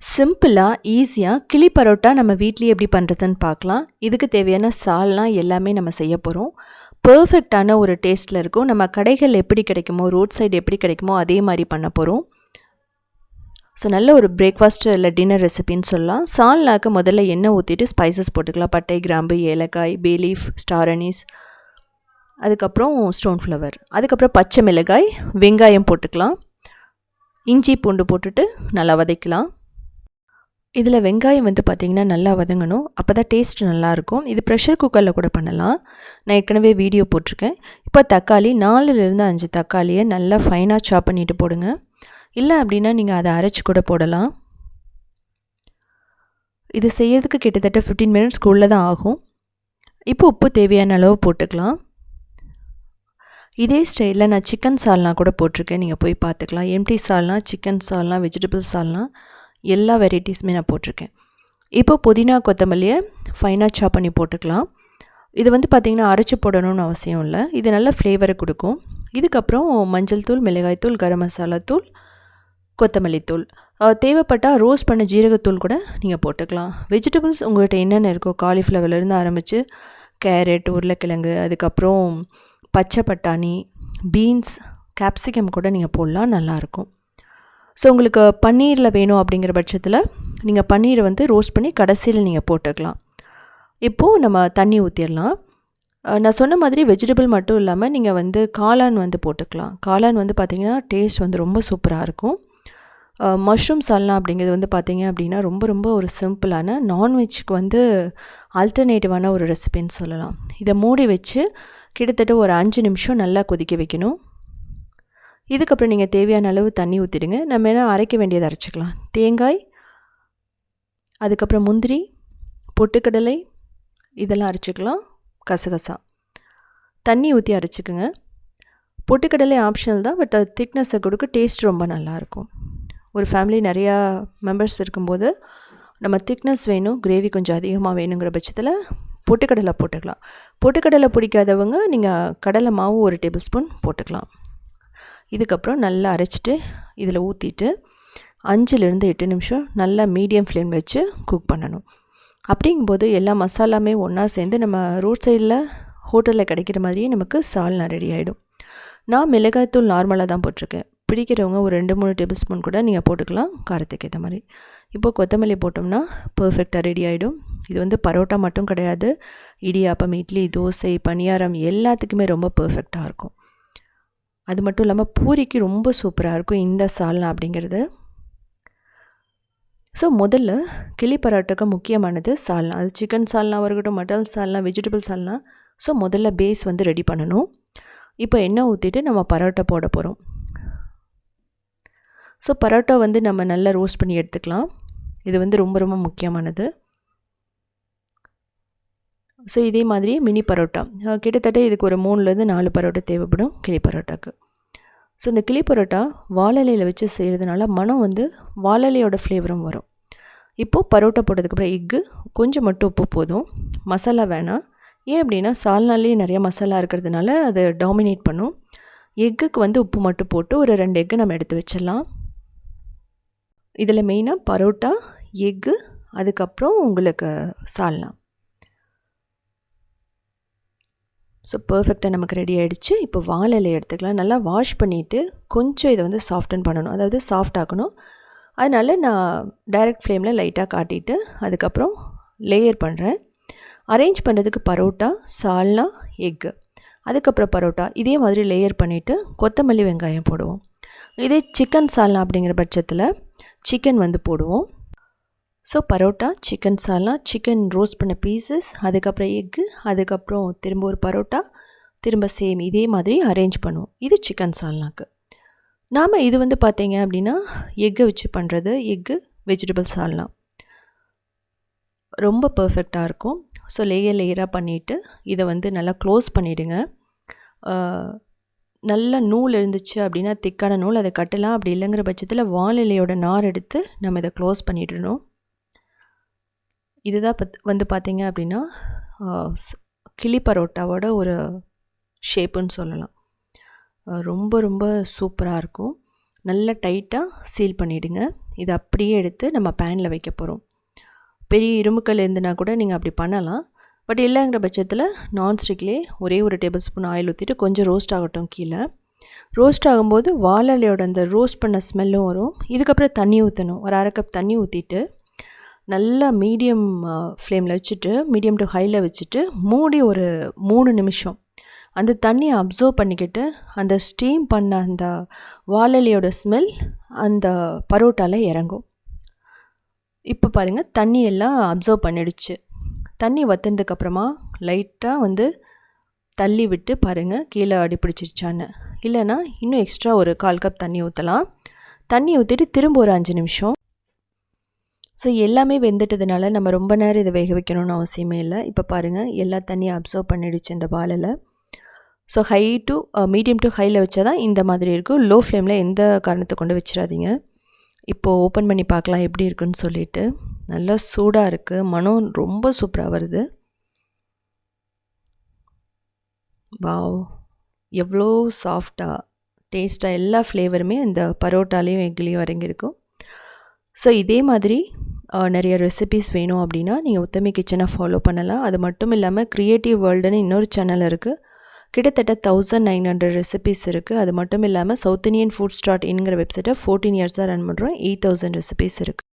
சிம்பிளாக ஈஸியாக கிளி பரோட்டா நம்ம வீட்லேயே எப்படி பண்ணுறதுன்னு பார்க்கலாம். இதுக்கு தேவையான சால்னால் எல்லாமே நம்ம செய்ய போகிறோம் பர்ஃபெக்டான ஒரு டேஸ்ட்டில் இருக்கும். நம்ம கடைகள் எப்படி கிடைக்குமோ ரோட் சைடு எப்படி கிடைக்குமோ அதே மாதிரி பண்ண போகிறோம் ஸோ நல்ல ஒரு பிரேக்ஃபாஸ்ட் இல்லை டின்னர் ரெசிபின்னு சொல்லலாம். சால்னாக்கு முதல்ல எண்ணெய் ஊற்றிட்டு ஸ்பைசஸ் போட்டுக்கலாம். பட்டை கிராம்பு ஏலக்காய் பேலீஃப் ஸ்டார் அதுக்கப்புறம் ஸ்டோன் ஃப்ளவர் அதுக்கப்புறம் பச்சை மிளகாய் வெங்காயம் போட்டுக்கலாம். இஞ்சி பூண்டு போட்டுட்டு நல்லா வதக்கலாம். இதில் வெங்காயம் வந்து பார்த்திங்கன்னா நல்லா வதங்கணும். அப்போ தான் டேஸ்ட் நல்லாயிருக்கும். இது ப்ரெஷர் குக்கரில் கூட பண்ணலாம். நான் ஏற்கனவே வீடியோ போட்டிருக்கேன். இப்போ தக்காளி நாலுலேருந்து அஞ்சு தக்காளியை நல்லா ஃபைனாக சாப் பண்ணிவிட்டு போடுங்க. இல்லை அப்படின்னா நீங்கள் அதை அரைச்சி கூட போடலாம். இது செய்யறதுக்கு கிட்டத்தட்ட ஃபிஃப்டீன் மினிட்ஸ்க்குள்ளே தான் ஆகும். இப்போ உப்பு தேவையான அளவு போட்டுக்கலாம். இதே ஸ்டைலில் நான் சிக்கன் சால்னா கூட போட்டிருக்கேன். நீங்கள் போய் பார்த்துக்கலாம். எம்டி சால்னா சிக்கன் சால்னா வெஜிடபிள் சால்னா எல்லா வெரைட்டிஸுமே நான் போட்டிருக்கேன். இப்போ புதினா கொத்தமல்லியை ஃபைனாக சாப் பண்ணி போட்டுக்கலாம். இது வந்து பார்த்திங்கன்னா அரைச்சி போடணும்னு அவசியம் இல்லை. இது நல்ல ஃப்ளேவரை கொடுக்கும். இதுக்கப்புறம் மஞ்சள் தூள் மிளகாய் தூள் கரம் மசாலா தூள் கொத்தமல்லி தூள். தேவைப்பட்டால் ரோஸ் பண்ண ஜீரகத்தூள் கூட நீங்கள் போட்டுக்கலாம். வெஜிடபிள்ஸ் உங்கள்கிட்ட என்னென்ன இருக்கோ காலிஃப்ளவர்லேருந்து ஆரம்பித்து கேரட் உருளைக்கிழங்கு அதுக்கப்புறம் பச்சை பட்டாணி பீன்ஸ் கேப்சிகம் கூட நீங்கள் போடலாம் நல்லாயிருக்கும் ஸோ உங்களுக்கு பன்னீரில் வேணும் அப்படிங்கிற பட்சத்தில் நீங்கள் பன்னீரை வந்து ரோஸ்ட் பண்ணி கடைசியில் நீங்கள் போட்டுக்கலாம். இப்போது நம்ம தண்ணி ஊற்றிடலாம் நான் சொன்ன மாதிரி வெஜிடபிள் மட்டும் இல்லாமல் நீங்கள் வந்து காளான் வந்து போட்டுக்கலாம். காளான் வந்து பார்த்திங்கன்னா டேஸ்ட் வந்து ரொம்ப சூப்பராக இருக்கும். மஷ்ரூம் சால்னா அப்படிங்கிறது வந்து பார்த்திங்க அப்படின்னா ரொம்ப ரொம்ப ஒரு சிம்பிளான நான்வெஜ்க்கு வந்து ஆல்டர்னேட்டிவான ஒரு ரெசிபின்னு சொல்லலாம். இதை மூடி வச்சு கிட்டத்தட்ட ஒரு அஞ்சு நிமிஷம் நல்லா கொதிக்க வைக்கணும். இதுக்கப்புறம் நீங்கள் தேவையான அளவு தண்ணி ஊற்றிடுங்க நம்ம என்ன அரைக்க வேண்டியதை அரைச்சிக்கலாம். தேங்காய் அதுக்கப்புறம் முந்திரி பொட்டுக்கடலை இதெல்லாம் அரைச்சிக்கலாம். கசகசா. தண்ணி ஊற்றி அரைச்சிக்கோங்க. பொட்டுக்கடலை ஆப்ஷனல் தான் பட் அது திக்னஸை கொடுக்க டேஸ்ட் ரொம்ப நல்லாயிருக்கும். ஒரு ஃபேமிலி நிறையா மெம்பர்ஸ் இருக்கும்போது நம்ம திக்னஸ் வேணும் கிரேவி கொஞ்சம் அதிகமாக வேணுங்கிற பட்சத்தில் பொட்டுக்கடலை போட்டுக்கலாம். பொட்டுக்கடலை பிடிக்காதவங்க நீங்கள் கடலை மாவு ஒரு டேபிள் ஸ்பூன் போட்டுக்கலாம். இதுக்கப்புறம் நல்லா அரைச்சிட்டு இதில் ஊற்றிட்டு அஞ்சுலேருந்து எட்டு நிமிஷம் நல்லா மீடியம் ஃப்ளேம் வச்சு குக் பண்ணணும். அப்படிங்கும்போது எல்லா மசாலாமே ஒன்றா சேர்ந்து நம்ம ரோட் சைடில் ஹோட்டலில் கிடைக்கிற மாதிரியே நமக்கு சால்னா ரெடி ஆகிடும் நான் மிளகாய்த்தூள் நார்மலாக தான் போட்டிருக்கேன். பிடிக்கிறவங்க ஒரு ரெண்டு மூணு டேபிள் ஸ்பூன் கூட நீங்கள் போட்டுக்கலாம். காரத்துக்கு ஏற்ற மாதிரி. இப்போ கொத்தமல்லி போட்டோம்னா பர்ஃபெக்டாக ரெடி ஆகிடும் இது வந்து பரோட்டா மட்டும் கிடையாது. இடியாப்பம் இட்லி தோசை பணியாரம் எல்லாத்துக்குமே ரொம்ப பர்ஃபெக்டாக இருக்கும். அது மட்டும் இல்லாமல் பூரிக்கு ரொம்ப சூப்பராக இருக்கும் இந்த சால்னா அப்படிங்கிறது. ஸோ முதல்ல கிளி பரோட்டாக்கு முக்கியமானது சால்னா. அது சிக்கன் சால்னாவாக இருக்கட்டும் மட்டன் சால்னா வெஜிடபிள் சால்னா. ஸோ முதல்ல பேஸ் வந்து ரெடி பண்ணணும். இப்போ எண்ணெய் ஊற்றிட்டு நம்ம பரோட்டா போட போகிறோம் ஸோ பரோட்டா வந்து நம்ம நல்லா ரோஸ்ட் பண்ணி எடுத்துக்கலாம். இது வந்து ரொம்ப ரொம்ப முக்கியமானது. ஸோ இதே மாதிரி மினி பரோட்டா. கிட்டத்தட்ட இதுக்கு ஒரு மூணுலேருந்து நாலு பரோட்டா தேவைப்படும் கிளி பரோட்டாக்கு. ஸோ இந்த கிளி பரோட்டா வாழலையில் வச்சு செய்கிறதுனால மனம் வந்து வாழலையோட ஃப்ளேவரும் வரும். இப்போது பரோட்டா போட்டதுக்கப்புறம் எக்கு கொஞ்சம் மட்டும் உப்பு போதும். மசாலா வேணாம். ஏன் அப்படின்னா சால்னாலேயே நிறையா மசாலா இருக்கிறதுனால அது டாமினேட் பண்ணும். எக்குக்கு வந்து உப்பு மட்டும் போட்டு ஒரு ரெண்டு எக்கு நம்ம எடுத்து வச்சிடலாம். இதில் மெயினாக பரோட்டா எக்கு அதுக்கப்புறம் உங்களுக்கு சால்னா. ஸோ பர்ஃபெக்டாக நமக்கு ரெடி ஆகிடுச்சு இப்போ வாழை இலை எடுத்துக்கலாம். நல்லா வாஷ் பண்ணிவிட்டு கொஞ்சம் இதை வந்து சாஃப்டன் பண்ணணும். அதாவது சாஃப்ட் ஆக்கணும். அதனால் நான் டைரக்ட் ஃப்ளேமில் லைட்டாக காட்டிட்டு அதுக்கப்புறம் லேயர் பண்ணுறேன் அரேஞ்ச் பண்ணுறதுக்கு பரோட்டா சால்னா எக்கு அதுக்கப்புறம் பரோட்டா. இதே மாதிரி லேயர் பண்ணிவிட்டு கொத்தமல்லி வெங்காயம் போடுவோம். இதே சிக்கன் சால்னா அப்படிங்கிற பட்சத்தில் சிக்கன் வந்து போடுவோம். ஸோ பரோட்டா சிக்கன் சாலா சிக்கன் ரோஸ்ட் பண்ண பீசஸ் அதுக்கப்புறம் எக்கு அதுக்கப்புறம் திரும்ப ஒரு பரோட்டா திரும்ப சேம் இதே மாதிரி அரேஞ்ச் பண்ணுவோம். இது சிக்கன் சால்னாக்கு நாம் இது வந்து பார்த்தீங்க அப்படின்னா எக்கை வச்சு பண்ணுறது எக்கு வெஜிடபிள் சால்னா ரொம்ப பர்ஃபெக்டாக இருக்கும். ஸோ லேயர் லேயராக பண்ணிவிட்டு இதை வந்து நல்லா க்ளோஸ் பண்ணிவிடுங்க நல்ல நூல் இருந்துச்சு அப்படின்னா திக்கான நூல் அதை கட்டலாம். அப்படி இல்லைங்கிற பட்சத்தில் வானிலையோட நார் எடுத்து நம்ம இதை க்ளோஸ் பண்ணிடணும். இதுதான் பத் வந்து பார்த்திங்க அப்படின்னா கிளி பரோட்டாவோட ஒரு ஷேப்புன்னு சொல்லலாம். ரொம்ப ரொம்ப சூப்பராக இருக்கும். நல்லா டைட்டாக சீல் பண்ணிவிடுங்க இதை அப்படியே எடுத்து நம்ம பேனில் வைக்க போகிறோம் பெரிய இரும்புக்கல் இருந்துனா கூட நீங்கள் அப்படி பண்ணலாம். பட் இல்லைங்கிற பட்சத்தில் நான்ஸ்டிக்லேயே ஒரே ஒரு டேபிள் ஸ்பூன் ஆயில் ஊற்றிட்டு கொஞ்சம் ரோஸ்ட் ஆகட்டும் கீழே. ரோஸ்ட் ஆகும்போது வாழலையோட அந்த ரோஸ்ட் பண்ண ஸ்மெல்லும் வரும். இதுக்கப்புறம் தண்ணி ஊற்றணும் ஒரு அரை கப் தண்ணி ஊற்றிட்டு நல்லா மீடியம் ஃப்ளேமில் வச்சுட்டு மீடியம் டு ஹையில் வச்சுட்டு மூடி ஒரு மூணு நிமிஷம். அந்த தண்ணியை அப்சர்வ் பண்ணிக்கிட்டு அந்த ஸ்டீம் பண்ண அந்த வாழலியோட ஸ்மெல் அந்த பரோட்டாவில் இறங்கும். இப்போ பாருங்கள் தண்ணி எல்லாம் அப்சர்வ் பண்ணிடுச்சு. தண்ணி வத்துனதுக்கப்புறமா லைட்டாக வந்து தள்ளி விட்டு பாருங்கள் கீழே அடி பிடிச்சிருச்சான்னு. இல்லைன்னா இன்னும் எக்ஸ்ட்ரா ஒரு கால் கப் தண்ணி ஊற்றலாம் தண்ணி ஊற்றிட்டு திரும்ப ஒரு அஞ்சு நிமிஷம். ஸோ எல்லாமே வெந்துட்டதுனால நம்ம ரொம்ப நேரம் இதை வேக வைக்கணும்னு அவசியமே இல்லை. இப்போ பாருங்கள் எல்லா தண்ணியும் அப்சர்வ் பண்ணிடுச்சு இந்த பாலில். So high to medium to ஹையில் வச்சா தான் இந்த மாதிரி இருக்கும். லோ ஃப்ளேமில் எந்த காரணத்தை கொண்டு வச்சிடாதீங்க. இப்போது ஓப்பன் பண்ணி பார்க்கலாம் எப்படி இருக்குன்னு சொல்லிட்டு. நல்லா சூடாக இருக்குது மனம் ரொம்ப சூப்பராக வருது. வாவ். எவ்வளோ சாஃப்டாக டேஸ்ட்டாக எல்லா ஃப்ளேவருமே இந்த பரோட்டாலேயும் எக்லேயும் இறங்கியிருக்கும் ஸோ இதே மாதிரி நிறைய ரெசிபிஸ் வேணும் அப்படின்னா நீங்கள் உத்தமி கிச்சனை ஃபாலோ பண்ணலாம். அது மட்டும் இல்லாமல் க்ரியேட்டிவ் வேர்ல்டுன்னு இன்னொரு சேனல் இருக்குது கிட்டத்தட்ட தௌசண்ட் நைன் ஹண்ட்ரட் ரெசிபிஸ் இருக்குது அது மட்டும் இல்லாமல் சவுத் இந்தியன் ஃபுட் ஸ்டார்ட் இன்ங்கிற வெப்சைட்டை ஃபோர்டீன் இயர்ஸாக ரன் பண்ணுறோம் எயிட் தௌசண்ட் ரெசிபிஸ் இருக்குது